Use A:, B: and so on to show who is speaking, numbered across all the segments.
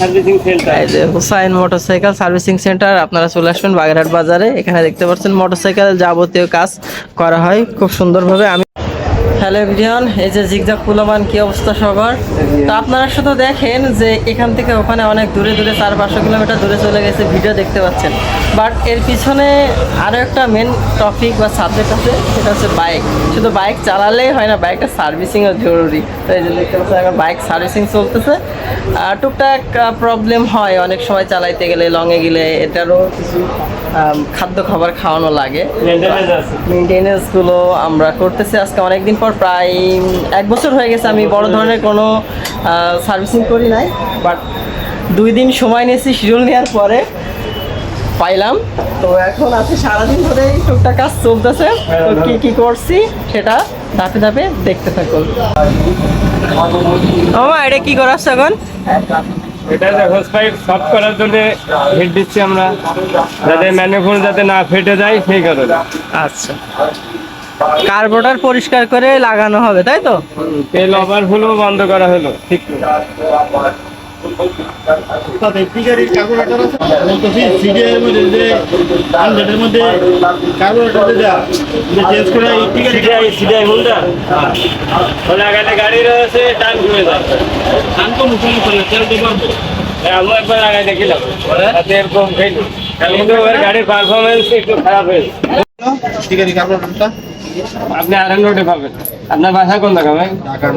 A: Servicing centre.
B: Servicing centre, আপনারা চলে আসবেন বাগেরহাট বাজারে। এখানে দেখতে পাচ্ছেন মোটরসাইকেল যাবতীয় কাজ করা হয়। খুব সুন্দরভাবে আমি হ্যালো এভরিওয়ান এই যে জিগজাগ পুলমান কি অবস্থা সবার? তো আপনারা শুধু দেখেন যে এখান থেকে ওখানে অনেক দূরে দূরে চার পাঁচশো কিলোমিটার দূরে চলে গেছে ভিডিও দেখতে পাচ্ছেন। বাট এর পিছনে আরও একটা মেন টপিক বা সাবজেক্ট আছে সেটা হচ্ছে বাইক শুধু বাইক চালালেই হয় না বাইকটা সার্ভিসিংও জরুরি। তো এই যে দেখতে পাচ্ছেন আমার বাইক সার্ভিসিং চলতেছে। আর টুকটাক প্রবলেম হয় অনেক সময় চালাইতে গেলে লংয়ে গেলে এটারও কিছু খাদ্য খাবার খাওয়ানো লাগে।
A: মেনটেনেন্স আছে।
B: মেনটেনেন্স আমরা করতেছি। আজকে অনেকদিন পর প্রায় এক বছর হয়ে গেছে আমি বড় ধরনের কোনো সার্ভিসিং করি নাই বাট দুই দিন সময় নিয়েছি শিডিউল নেওয়ার পরে পাইলাম। তো এখন আছে সারাদিন ধরে টুকটাক কাজ চলতেছে। তো কী কী করছি সেটা ধাপে ধাপে দেখতে থাকুন মামা এটা কি করাচ্ছে এখন?
A: এটা হোস পাইপ সফট করার জন্য হিট দিচ্ছি আমরা। যাতে ম্যানিফোল্ড যাতে না ফেটে যায় সেই কারণে।
B: আচ্ছা। কার্বোটার পরিষ্কার করে লাগানো হবে তাই তো?
A: তেল ওভারফ্লো বন্ধ করা হলো ঠিক।
C: সত্যিকারের আছে?
A: টান ঘুরে যায়
C: তো মুখোমুখি
A: একবার দেখলাম। তাতে এরকম গাড়ির পারফরমেন্স একটু খারাপ হয়েছে। আপনি আর রোডে পাবেন। আপনার বাসা কোন জায়গা ভাই?
C: ঢাকার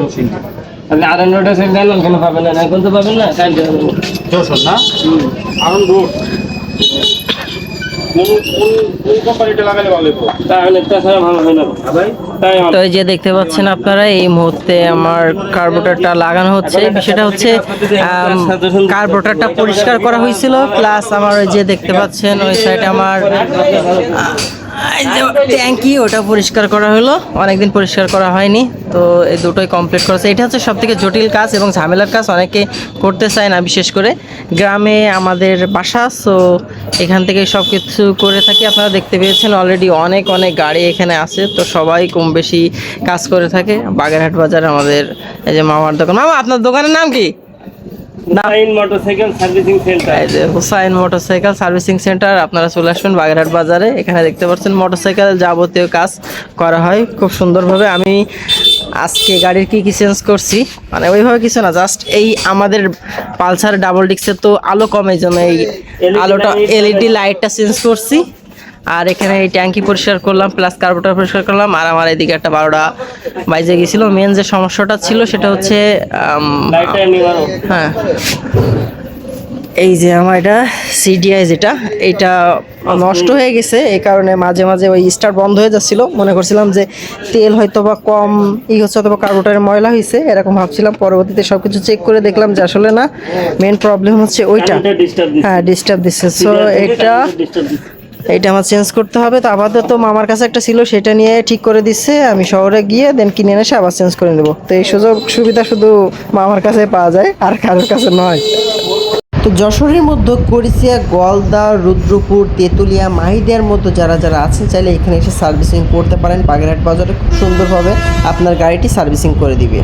A: আপনি আর রোডে কেন পাবেন না। এখন তো পাবেন না কাল
C: যশোর না? আরন রোড
A: হয় আমার
B: তো এই যে দেখতে পাচ্ছেন আপনারা এই মুহূর্তে আমার কার্বোটারটা লাগানো হচ্ছে। বিষয়টা হচ্ছে কার্বোটারটা পরিষ্কার করা হয়েছিল। প্লাস আমার ওই যে দেখতে পাচ্ছেন ওই সাইডে আমার ট্যাঙ্কি ওটা পরিষ্কার করা হলো। অনেকদিন পরিষ্কার করা হয়নি তো এই দুটোই কমপ্লিট করেছে। এটা হচ্ছে সব থেকে জটিল কাজ এবং ঝামেলার কাজ অনেকে করতে চায় না বিশেষ করে। গ্রামে আমাদের বাসা সো এখান থেকে সব কিছু করে থাকি। আপনারা দেখতে পেয়েছেন অলরেডি অনেক অনেক গাড়ি এখানে আছে তো সবাই কম বেশি কাজ করে থাকে। বাগেরহাট বাজার আমাদের এই যে মামার দোকান। মামা আপনার দোকানের নাম কি?
A: Hussain motorcycle servicing centre.
B: এই যে হুসাইন মোটরসাইকেল সার্ভিসিং সেন্টার আপনারা চলে আসবেন বাগেরহাট বাজারে। এখানে দেখতে পাচ্ছেন মোটরসাইকেল যাবতীয় কাজ করা হয় খুব সুন্দরভাবে। আমি আজকে গাড়ির কি কি চেঞ্জ করছি মানে ওইভাবে কিছু না জাস্ট এই আমাদের পালসার ডাবল ডিক্সের তো আলো কম এই জন্য এই আলোটা এলইডি লাইটটা চেঞ্জ করছি। আর এখানে এই ট্যাঙ্কি পরিষ্কার করলাম প্লাস কার্বোটার পরিষ্কার করলাম আর আমার এদিকে একটা বারোটা বাইজে গেছিল। মেন যে সমস্যাটা ছিল সেটা হচ্ছে হ্যাঁ। এই যে আমার এটা সিডিআই যেটা এটা নষ্ট হয়ে গেছে এই কারণে মাঝে মাঝে ওই স্টার বন্ধ হয়ে যাচ্ছিল। মনে করছিলাম যে তেল হয়তো বা কম ই হচ্ছে অথবা কার্বোটারের ময়লা হয়েছে এরকম ভাবছিলাম। পরবর্তীতে সব কিছু চেক করে দেখলাম যে আসলে না মেন প্রবলেম হচ্ছে ওইটা। হ্যাঁ ডিস্টার্ব দিচ্ছে। সো এটা এইটা আমার চেঞ্জ করতে হবে। তো আপাতত মামার কাছে একটা ছিল, সেটা নিয়ে ঠিক করে দিচ্ছে। আমি শহরে গিয়ে দেন কিনে এনে আবার চেঞ্জ করে নেব। তো এই সুযোগ সুবিধা শুধু মামার কাছে পাওয়া যায়, আর কারোর কাছে নয়। তো যশোরের মধ্যে করিচিয়া গলদা রুদ্রপুর, তেঁতুলিয়া মাহিদিয়ার মতো যারা যারা আছেন, চাইলে এখানে এসে সার্ভিসিং করতে পারেন। বাগেরহাট বাজারে খুব সুন্দরভাবে আপনার গাড়িটি সার্ভিসিং করে দিবে।